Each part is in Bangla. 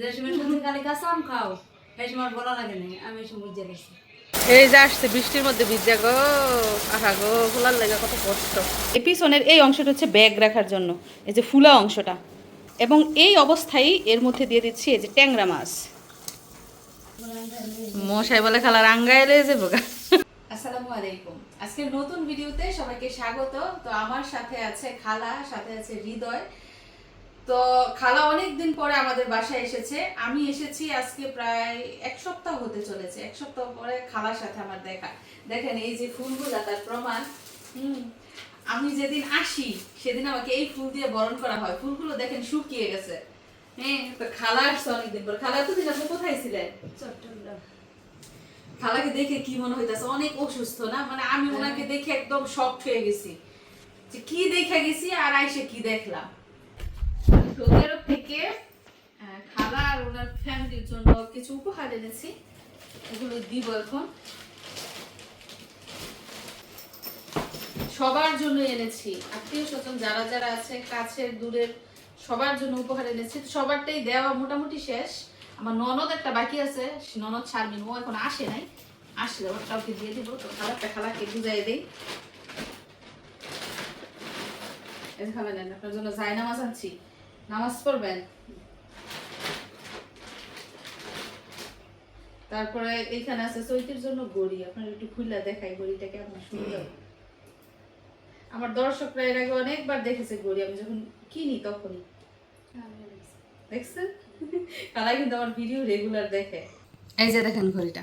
যে সময় খালি কাঁচাম খাও সেই সময় বলা লাগে নাই আমি এই সময় বুঝে গেছি। এই যে আসছে বৃষ্টির মধ্যে ভিজা গো আহা গো ফুলার লেগে কত কষ্ট। এই পিছনের এই অংশটা হচ্ছে ব্যাগ রাখার জন্য এই যে ফুলা অংশটা। এবং এই অবস্থায় এর মধ্যে দিয়ে দিচ্ছি এই যে ট্যাংরা মাছ। মশাই বলে খালার আঙ্গা এলে যে বোকা আসসালামু আলাইকুম। আজকে নতুন ভিডিওতে সবাইকে স্বাগত। তো আমার সাথে আছে খালা সাথে আছে হৃদয়। তো খালা অনেক দিন পরে আমাদের বাসায় এসেছে। আমি এসেছি আজকে প্রায় এক সপ্তাহ হতে চলেছে। এক সপ্তাহ পরে খালার সাথে আমার দেখা। দেখেন এই যে ফুলগুলা তার প্রমাণ। হুম আমি যেদিন আসি সেদিন আমাকে এই ফুল দিয়ে বরণ করা হয়। ফুলগুলো দেখেন শুকিয়ে গেছে। হ্যাঁ তো খালা আসছে অনেকদিন পর। খালা এতদিন আপনি কোথায় ছিলেন চট্টগ্রাম। খালাকে দেখে কি মনে হইতাছে? অনেক অসুস্থ না? মানে আমি ওনাকে দেখে একদম শক হয়ে গেছি। যে কি দেখে গেছি আর আইসে কি দেখলাম? তোদের থেকে খালা আর ওনার ফ্যামিলির জন্য কিছু উপহার এনেছি। এগুলো দিব এখন। সবার জন্য এনেছি। আত্মীয় স্বজন যারা যারা আছে, কাছের, দূরের, সবার জন্য উপহার এনেছি। সবারটাই দেওয়া মোটামুটি শেষ। আমার ননদ একটা বাকি আছে ননদ ছাড়বিন ও এখন আসে নাই। আসলে ওর কাউকে দিয়ে দিব, তো খালাটা খালাকে বুঝাই দেই। খালা নেন আপনার জন্য যাই নামাজ আনছি। নামাজ পড়বেন। তারপরে এখানে আছে চৈতির জন্য গড়ি। আপনার একটু খুললা দেখাই গড়িটা কেমন সুন্দর। আমার দর্শকরা এর আগে অনেকবার দেখেছে গড়ি, আমি যখন কিনি তখনই। দেখছেন? কালাই কিন্তু আমার ভিডিও রেগুলার দেখে। এই যে দেখেন ঘড়িটা,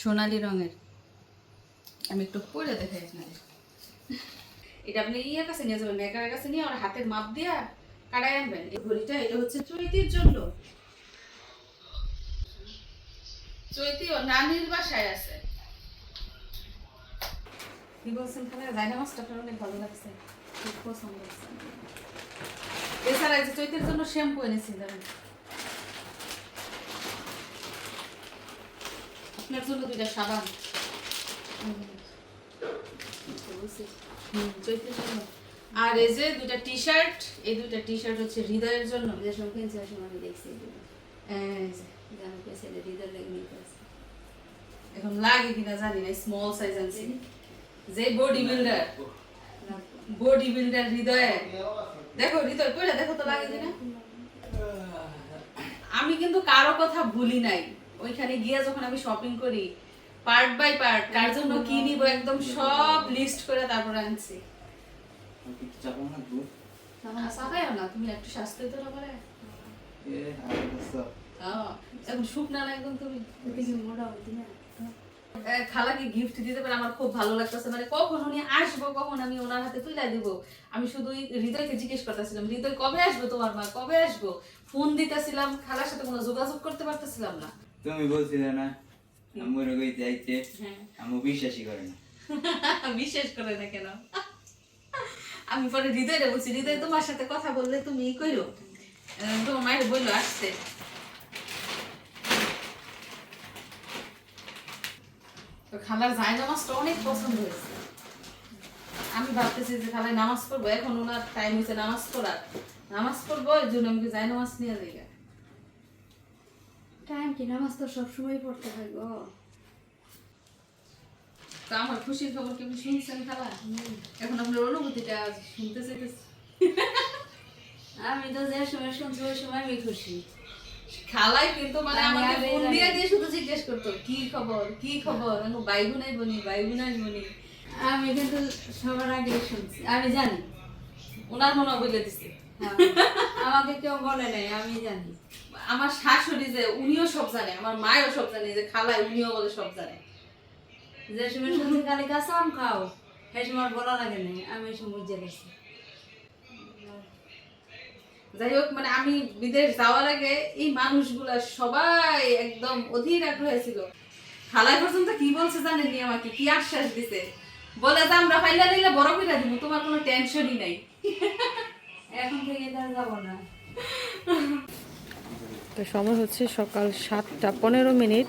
সোনালি রঙের। আমি একটু পরে দেখাই আপনাদের। এটা আপনি ইয়ের কাছে নিয়ে যাবেন, মেকারের কাছে নিয়ে, আর হাতের মাপ দিয়া এই ঘড়িটা এটা হচ্ছে চৈতির জন্য। চৈতি ও নানির বাসায় আছে। কি বলছেন আপনার অনেক ভালো লাগছে। খুব পছন্দ হচ্ছে এছাড়া এই যে চৈতের জন্য শ্যাম্পু এনেছি জানেন। আপনার জন্য দুইটা সাবান। হুম, চৈতের জন্য। আর এই যে দুইটা টি শার্ট এই দুইটা টি শার্ট হচ্ছে হৃদয়ের জন্য। যে ওই সময় আমি দেখছি আছে। এখন লাগে কিনা জানি না স্মল সাইজ আনছি। যে বডি বিল্ডার বডি বিল্ডার হৃদয়ে দেখো হৃদয় কইরা দেখো তো লাগে কিনা। আমি কিন্তু কারও কথা ভুলি নাই। ওইখানে গিয়ে যখন আমি শপিং করি পার্ট বাই পার্ট কার জন্য কি নিব একদম সব লিস্ট করে তারপরে আনছি। সাকাইও না তুমি একটু স্বাস্থ্য তো না পারে এখন শুকনা একদম তুমি দেখি মোটামুটি না খালাকে গিফট দিতে পারে আমার খুব ভালো লাগতেছে মানে কখন উনি আসব কখন আমি ওনার হাতে তুলে দিব? আমি শুধু হৃদয়কে জিজ্ঞেস করতেছিলাম হৃদয় কবে আসব তোমার মা? কবে আসব? ফোন দিতেছিলাম খালার সাথে কোনো যোগাযোগ করতে পারতেছিলাম না। তুমি বলছিলে না যাইতে হ্যাঁ। আম্মু বিশ্বাসই করে না। বিশ্বাস করে না কেন? আমি পরে হৃদয়রে বলছি হৃদয় তোমার সাথে কথা বললে তুমি ই কইরো তোমার মায়ের বলল আসতে তো খালার জায় নামাজটা অনেক পছন্দ হয়েছে। আমি ভাবতেছি যে খালায় নামাজ পড়ব এখন ওনার টাইম হয়েছে নামাজ পড়ার। নামাজ পড়ব এই জন্য আমি যাই নামাজ নিয়ে যাই। টাইম কি? নামাজ তো সবসময় পড়তে হয় গো। তো আমার খুশির খবর কি আপনি শুনছেন খালা? এখন আপনার অনুভূতিটা শুনতে চাইতেছি। আমি তো যে সময় শুনছি ওই সময় আমি খুশি। খালাই কিন্তু মানে আমি আমাকে ফোন। দিয়ে দিয়ে শুধু জিজ্ঞেস করতো কি খবর? কি খবর? আমি ভাই বোনাই বনি ভাই বোনাই বনি আমি কিন্তু সবার আগে শুনছি। আমি জানি। ওনার মনে বলে দিছে। হ্যাঁ। আমাকে কেউ বলে নাই আমি জানি। আমার শাশুড়ি যে উনিও সব জানে আমার মায়ও সব জানে যে খালাই উনিও বলে সব জানে। যে সময় শুনছি কাঁচাম খাও, সেই সময় বলা লাগে নাই, আমি এই সময় বুঝে গেছি। যাই হোক মানে আমি বিদেশ যাওয়ার আগে এই মানুষগুলা সবাই একদম অধীর আগ্রহ ছিল। খালাই পর্যন্ত কি বলছে জানেননি আমাকে? কি আশ্বাস দিছে? বলে যে আমরা ফাইলা নিলে বড় করে দিব, তোমার কোনো টেনশনই নাই। এখন থেকে তার যাব না। তো সময় হচ্ছে সকাল সাতটা পনেরো মিনিট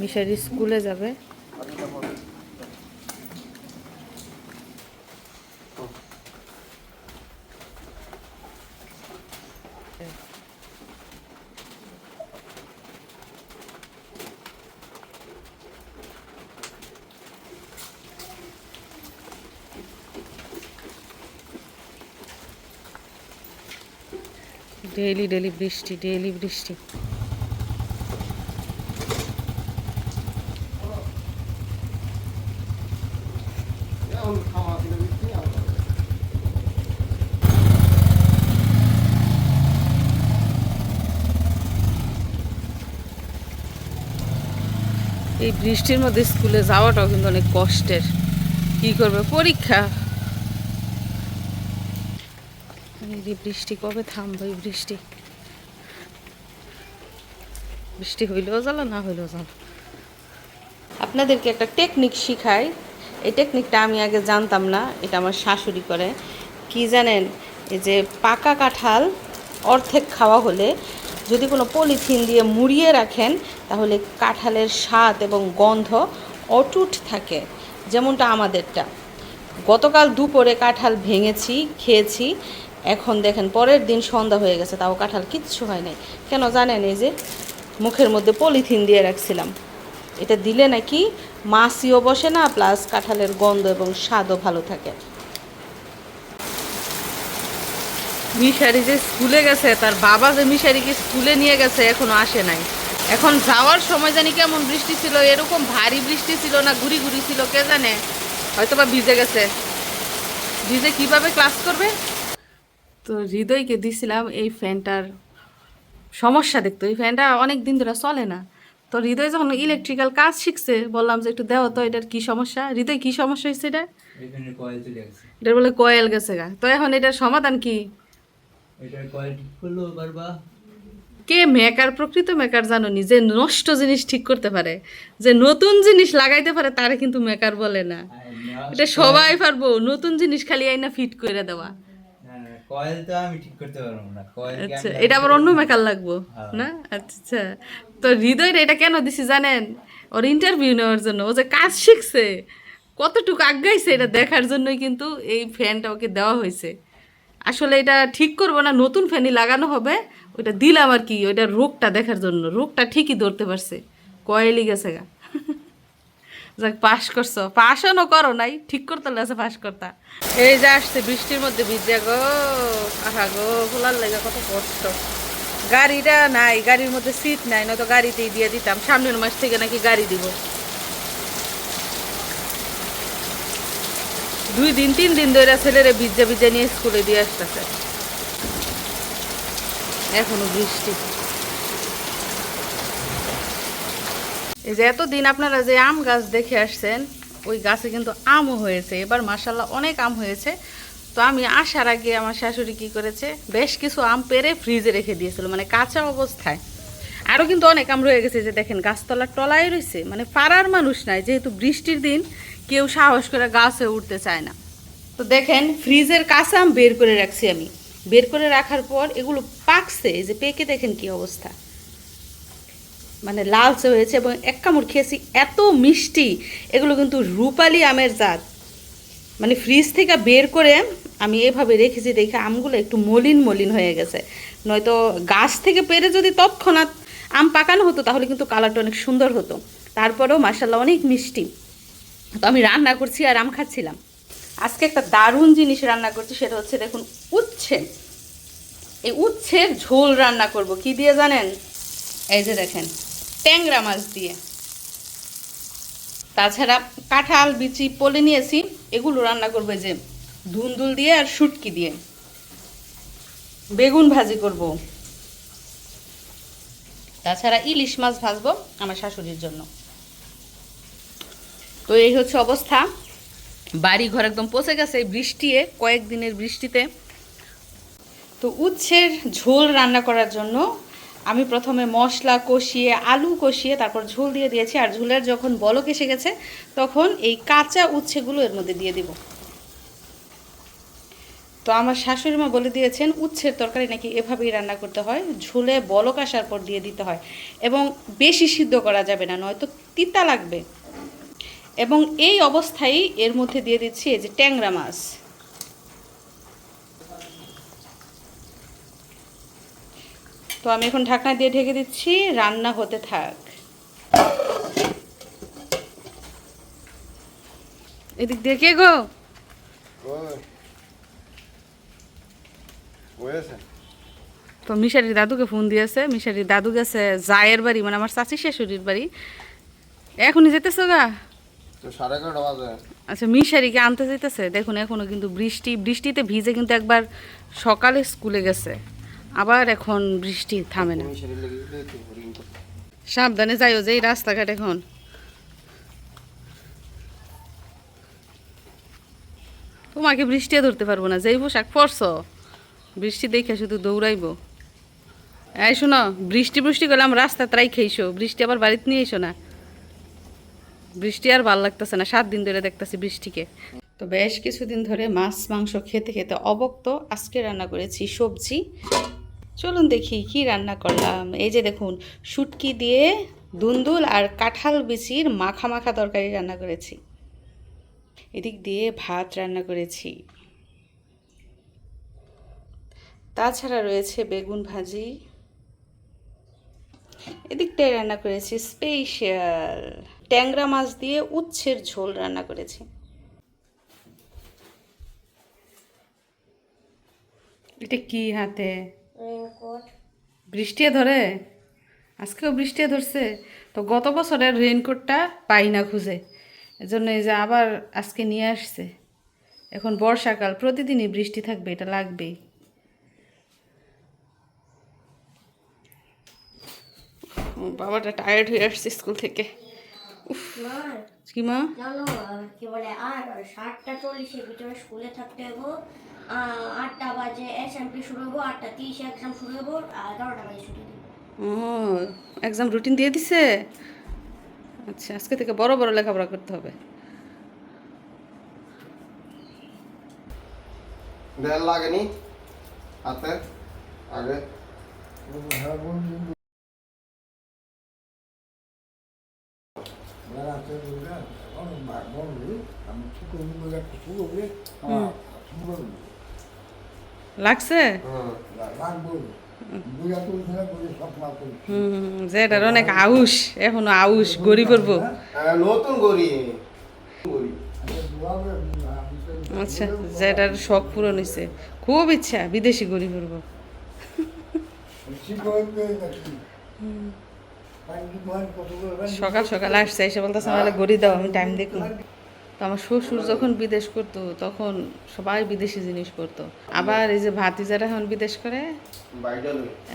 মিশারি স্কুলে যাবে। ডেইলি ডেইলি বৃষ্টি ডেইলি বৃষ্টি। এই বৃষ্টির মধ্যে স্কুলে যাওয়াটাও কিন্তু অনেক কষ্টের। কি করবে? পরীক্ষা। বৃষ্টি কবে থামবে বৃষ্টি। বৃষ্টি হইলেও জ্বালা, না হইলেও জ্বালা। আপনাদেরকে একটা টেকনিক শিখাই। এই টেকনিকটা আমি আগে জানতাম না, এটা আমার শাশুড়ি করে। কি জানেন, এই যে পাকা কাঁঠাল অর্ধেক খাওয়া হলে যদি কোনো পলিথিন দিয়ে মুড়িয়ে রাখেন, তাহলে কাঁঠালের স্বাদ এবং গন্ধ অটুট থাকে, যেমনটা আমাদেরটা। গতকাল দুপুরে কাঁঠাল ভেঙেছি, খেয়েছি, এখন দেখেন পরের দিন সন্ধ্যা হয়ে গেছে, তাও কাঁঠাল কিচ্ছু হয় নাই। কেন জানেন, এই যে মুখের মধ্যে পলিথিন দিয়ে রাখছিলাম। এটা দিলে নাকি মাছিও বসে না প্লাস কাঁঠালের গন্ধ এবং স্বাদও ভালো থাকে। মিশারি যে স্কুলে গেছে, তার বাবা যে মিশারিকে স্কুলে নিয়ে গেছে, এখনও আসে নাই। এখন যাওয়ার সময় জানি কেমন বৃষ্টি ছিল, এরকম ভারী বৃষ্টি ছিল না, ঘুরি ঘুরি ছিল, কে জানে? হয়তো বা ভিজে গেছে। ভিজে কীভাবে ক্লাস করবে? তো হৃদয়কে দিছিলাম এই ফ্যানটার সমস্যা দেখতো। এই ফ্যানটা অনেক দিন ধরে চলে না। তো হৃদয় যখন ইলেকট্রিক্যাল কাজ শিখছে বললাম যে একটু দেও তো এটার কি সমস্যা? হৃদয় কি সমস্যা হয়েছে এটা? এটার বলে কয়েল গেছে গা। তো এখন এটার সমাধান কি? কে মেকার প্রকৃত মেকার জানো নি? যে নষ্ট জিনিস ঠিক করতে পারে। যে নতুন জিনিস লাগাইতে পারে তারে কিন্তু মেকার বলে না। এটা সবাই পারব। নতুন জিনিস খালি আইনা ফিট করে দেওয়া। কয়েল তো আমি ঠিক করতে পারব না। কয়েল আচ্ছা এটা আবার অন্য মেকার লাগবো না? আচ্ছা তো হৃদয় এটা কেন দিছি জানেন? ওর ইন্টারভিউ নেওয়ার জন্য ও যে কাজ শিখছে কতটুকু আগাইছে এটা দেখার জন্যই কিন্তু এই ফ্যানটা ওকে দেওয়া হয়েছে। আসলে এটা ঠিক করব না নতুন ফ্যানই লাগানো হবে ওইটা দিলাম আর কি ওইটা রোগটা দেখার জন্য রোগটা ঠিকই ধরতে পারছে। কয়েলই গেছে গা। যাক পাস করছ। পাসও করো নাই, ঠিক করতে আছে পাস করতা। এই যে আসছে, বৃষ্টির মধ্যে ভিজে গো। আহা গো খোলার লাগে কত কষ্ট। গাড়িটা নাই, গাড়ির মধ্যে সিট নাই, নয়তো গাড়িতেই দিয়ে দিতাম। সামনের মাস থেকে নাকি গাড়ি দিব। দুই দিন, তিন দিন ধরে ছেলেরা ভিজা ভিজা নিয়ে স্কুলে দিয়ে আসতেছে। এখনও বৃষ্টি। এই যে এতদিন আপনারা যে আম গাছ দেখে আসছেন, ওই গাছে কিন্তু আমও হয়েছে। এবার মাসাল্লাহ অনেক আম হয়েছে। তো আমি আসার আগে আমার শাশুড়ি কি করেছে, বেশ কিছু আম পেরে ফ্রিজে রেখে দিয়েছিল মানে কাঁচা অবস্থায়। আরও কিন্তু অনেক আম রয়ে গেছে যে দেখেন, গাছতলার টলাই রয়েছে। মানে পাড়ার মানুষ নাই, যেহেতু বৃষ্টির দিন, কেউ সাহস করে গাছে উঠতে চায় না। তো দেখেন, ফ্রিজের কাঁচা আম বের করে রাখছি আমি। বের করে রাখার পর এগুলো পাকছে যে পেকে দেখেন কি অবস্থা। মানে লালচে হয়েছে এবং এক কামড় খেয়েছি, এত মিষ্টি। এগুলো কিন্তু রূপালি আমের জাত। মানে ফ্রিজ থেকে বের করে আমি এভাবে রেখেছি, দেখে আমগুলো একটু মলিন মলিন হয়ে গেছে। নয়তো গাছ থেকে পেরে যদি তৎক্ষণাৎ আম পাকানো হতো, তাহলে কিন্তু কালারটা অনেক সুন্দর হতো। তারপরেও মাসাল্লাহ অনেক মিষ্টি। তো আমি রান্না করছি আর আম খাচ্ছিলাম। আজকে একটা দারুণ জিনিস রান্না করছি, সেটা হচ্ছে দেখুন উচ্ছে। এই উচ্ছের ঝোল রান্না করব, কি দিয়ে জানেন? এই যে দেখেন ট্যাংরা মাছ দিয়ে। তাছাড়া কাঁঠাল, বিচি পলে নিয়েছি এগুলো রান্না করবে যে ধুন্দুল দিয়ে আর শুটকি দিয়ে। বেগুন ভাজি করব। তাছাড়া ইলিশ মাছ ভাজবো আমার শাশুড়ির জন্য। তো এই হচ্ছে অবস্থা। বাড়ি ঘর একদম পচে গেছে এই বৃষ্টিতে কয়েকদিনের বৃষ্টিতে। তো উচ্ছের ঝোল রান্না করার জন্য আমি প্রথমে মশলা কষিয়ে, আলু কষিয়ে তারপর ঝোল দিয়ে দিয়েছি। আর ঝোলের যখন বলক এসে গেছে, তখন এই কাঁচা উচ্ছেগুলো এর মধ্যে দিয়ে দিব। তো আমার শাশুড়ি মা বলে দিয়েছেন, উচ্ছের তরকারি নাকি এভাবেই রান্না করতে হয়। ঝোলে বলক আসার পর দিয়ে দিতে হয়। এবং বেশি সিদ্ধ করা যাবে না, নয়তো তিতা লাগবে। এবং এই অবস্থায় এর মধ্যে দিয়ে দিচ্ছি এই যে ট্যাংরা মাছ। তো আমি এখন ঢাকনা দিয়ে ঢেকে দিচ্ছি রান্না হতে থাক। এদিক দিয়ে কে গো? তো মিশারির দাদুকে ফোন দিয়েছে মিশারির দাদু গেছে জায়ের বাড়ি মানে আমার চাচি শাশুড়ির বাড়ি। এখনই যেতেছো গা? আচ্ছা মিশারিকে আনতে যেতেছে দেখুন এখনও কিন্তু বৃষ্টি বৃষ্টিতে ভিজে কিন্তু একবার সকালে স্কুলে গেছে। আবার এখন বৃষ্টি থামে না। সাবধানে যাইও যে রাস্তাঘাট এখন। তোমাকে বৃষ্টি ধরতে পারব না, যেই পোশাক পরছো, বৃষ্টি দেখে শুধু দৌড়াইবো। এই শোনো, বৃষ্টি বৃষ্টি করলে আমার রাস্তা তাই খেয়েছো, বৃষ্টি আবার বাড়িতে নিয়ে এসো না। বৃষ্টি আর ভালো লাগতেছে না, সাত দিন ধরে দেখতেছি বৃষ্টিকে। তো বেশ কিছুদিন ধরে মাছ, মাংস খেতে খেতে অবক্ত, আজকে রান্না করেছি সবজি। চলুন দেখি কি রান্না করলাম। এই যে দেখুন, শুটকি দিয়ে দুন্দুল আর কাঁঠাল বিচির মাখা মাখা তরকারি রান্না করেছি। এদিক দিয়ে ভাত রান্না করেছি। তাছাড়া রয়েছে বেগুন ভাজি। এদিকটায় রান্না করেছি স্পেশাল ট্যাংরা মাছ দিয়ে উচ্ছের ঝোল রান্না করেছি। এটা কি হাতে? বৃষ্টি ধরে? আজকেও বৃষ্টি ধরছে। তো গত বছরের রেইনকোটটা পাই না খুঁজে। এজন্য এই যে আবার আজকে নিয়ে আসছে। এখন বর্ষাকাল, প্রতিদিনই বৃষ্টি থাকবে, এটা লাগবেই। বাবাটা টায়ার্ড হয়ে আসছে স্কুল থেকে। কি মা? জানো কি বলে আর সাতটা চল্লিশের ভিতরে স্কুলে থাকতে হব আহ, আটটা বাজে এসএমপি শুরু হব আটটা তিরিশে এক্সাম শুরু হব আর এগারোটা বাজে ছুটি ও এক্সাম রুটিন দিয়ে দিছে? আচ্ছা আজকে থেকে বড় বড় লেখাপড়া করতে হবে। লাগেনি? হাতে? আগে? লাগছে? হুম। হুম যেটার অনেক আউশ। এখনও আউশ গড়ি পড়ব আহ, নতুন গড়ি। গড়ি আচ্ছা যেটার শখ পূরণ হয়েছে খুব ইচ্ছা বিদেশি গড়ি পড়ব সকাল সকাল আসছে, এসে বলতেছে আমাদের গড়ি দাও, আমি টাইম দেখি। তো আমার শ্বশুর যখন বিদেশ করতো, তখন সবাই বিদেশি জিনিস করতো আবার এই যে ভাতিজারা এখন বিদেশ করে,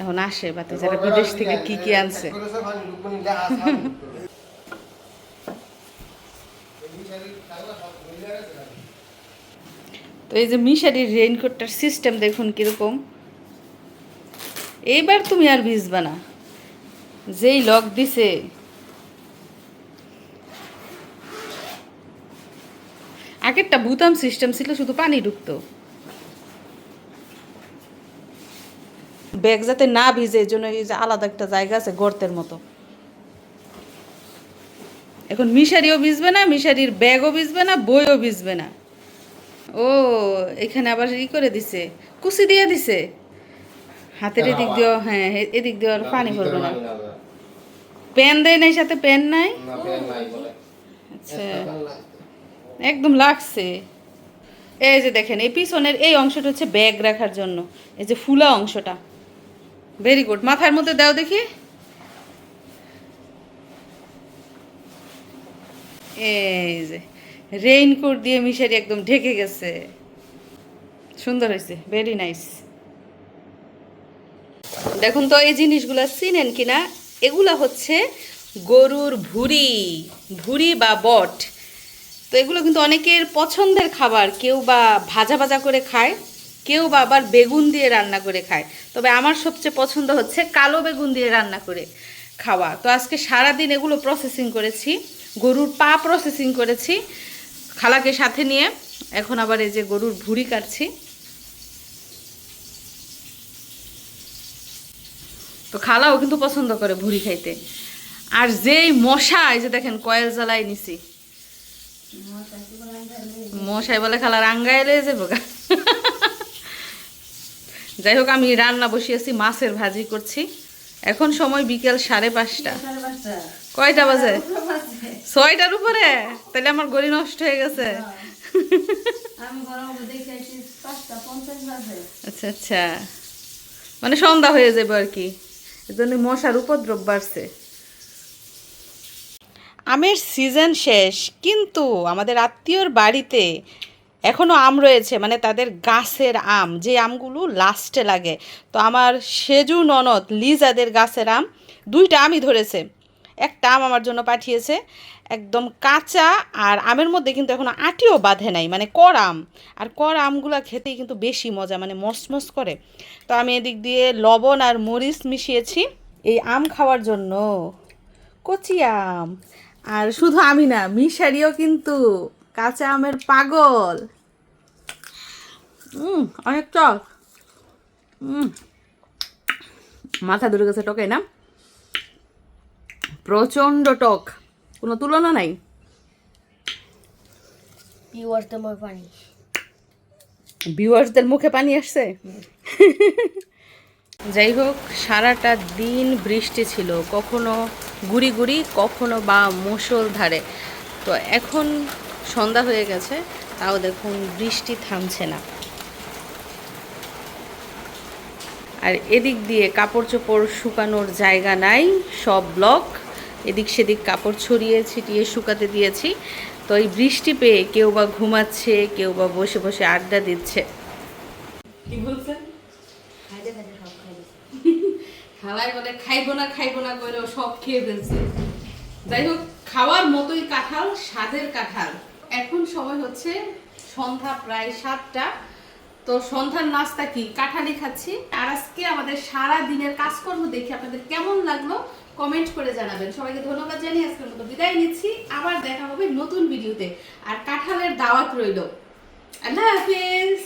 এখন আসে ভাতিজারা বিদেশ থেকে কি কি আনছে। তো এই যে মিশারির রেইনকোটটার সিস্টেম দেখুন কীরকম। এইবার তুমি আর ভিজবা না। যেই লক দিছে। আগেরটা বুতাম সিস্টেম ছিল শুধু পানি ঢুকতো। ব্যাগ যাতে না ভিজে এই জন্য এই যে আলাদা একটা জায়গা আছে গর্তের মতো। এখন মিশারিও ভিজবে না মিশারির ব্যাগও ভিজবে না বইও ভিজবে না। ও এখানে আবার ই করে দিছে কুচি দিয়ে দিছে। হাতের এদিক দিয়েও হ্যাঁ এদিক দিয়ে আর পানি ভরবে না। পেন দেয় নাই সাথে পেন নাই? আচ্ছা। একদম লাগছে। এই যে দেখেন এই পিছনের এই অংশটা হচ্ছে ব্যাগ রাখার জন্য। এই যে ফুলা অংশটা। ভেরি গুড মাথার মধ্যে দাও দেখি। এই যে রেইনকোট দিয়ে মিশারি একদম ঢেকে গেছে। সুন্দর হয়েছে। ভেরি নাইস দেখুন তো এই জিনিসগুলো চিনেন কিনা? এগুলা হচ্ছে গরুর ভুড়ি ভুড়ি বা বট। তো এগুলো কিন্তু অনেকের পছন্দের খাবার, কেউ বা ভাজা ভাজা করে খায়, কেউ বা আবার বেগুন দিয়ে রান্না করে খায়। তবে আমার সবচেয়ে পছন্দ হচ্ছে কালো বেগুন দিয়ে রান্না করে খাওয়া। তো আজকে সারাদিন এগুলো প্রসেসিং করেছি, গরুর পা প্রসেসিং করেছি, খালাকে সাথে নিয়ে। এখন আবার এই যে গরুর ভুড়ি কাটছি। তো খালাও কিন্তু পছন্দ করে ভুড়ি খাইতে। আর যেই মশা এই যে দেখেন কয়েল জ্বালাই নিছি। মশাই বলে খালা রাঙ্গাইলে যে বোকা যাই হোক আমি রান্না বসিয়েছি মাছের ভাজি করছি। এখন সময় বিকেল সাড়ে পাঁচটা। কয়টা বাজে। ছয়টার উপরে? তাহলে আমার গড়ি নষ্ট হয়ে গেছে। আচ্ছা আচ্ছা। মানে সন্ধ্যা হয়ে যাবে আর কি। এর জন্য মশার উপদ্রব বাড়ছে। আমের সিজন শেষ, কিন্তু আমাদের আত্মীয়র বাড়িতে এখনও আম রয়েছে মানে তাদের গাছের আম, যে আমগুলো লাস্টে লাগে। তো আমার সেজু ননদ লিজাদের গাছের আম, দুইটা আমই ধরেছে। একটা আম আমার জন্য পাঠিয়েছে একদম কাঁচা আর আমের মধ্যে কিন্তু এখনও আটিও বাঁধে নাই মানে কর আম। আর কর আমগুলো খেতেই কিন্তু বেশি মজা মানে মসমস করে। তো আমি এদিক দিয়ে লবণ আর মরিচ মিশিয়েছি। এই আম খাওয়ার জন্য। কচি আম। আর শুধু আমি না, মিশারিও কিন্তু। কাঁচা আমের পাগল। অনেক টক। মাথা ধরে গেছে টকে না? প্রচণ্ড টক। কোনো তুলনা নাই? ভিউয়ার্স তোমার পানি। ভিউয়ার্সদের মুখে পানি আসছে? যাই হোক সারাটা দিন বৃষ্টি ছিল কখনো গুড়ি গুড়ি কখনো বা ধারে। তো এখন সন্ধ্যা হয়ে গেছে তাও দেখুন বৃষ্টি থামছে না। আর এদিক দিয়ে কাপড় চোপড় শুকানোর জায়গা নাই সব ব্লক এদিক সেদিক কাপড় ছড়িয়ে ছিটিয়ে শুকাতে দিয়েছি। তো এই বৃষ্টি পেয়ে কেউ বা ঘুমাচ্ছে কেউ বা বসে বসে আড্ডা দিচ্ছে। কি বলছেন? খালাই বলে খাইবো না খাইবো না করে সব খেয়ে ফেলছে। যাই হোক খাওয়ার মতোই কাঁঠাল স্বাদের কাঁঠাল। এখন সময় হচ্ছে সন্ধ্যা প্রায় সাতটা। তো সন্ধ্যার নাস্তা কি? কাঁঠালি খাচ্ছি। আর আজকে আমাদের সারা দিনের কাজকর্ম দেখে আপনাদের কেমন লাগল কমেন্ট করে জানাবেন। সবাইকে ধন্যবাদ জানিয়ে আজকের মতো বিদায় নিচ্ছি। আবার দেখা হবে নতুন ভিডিওতে আর কাঁঠালের দাওয়াত রইল। আল্লাহ হাফিজ!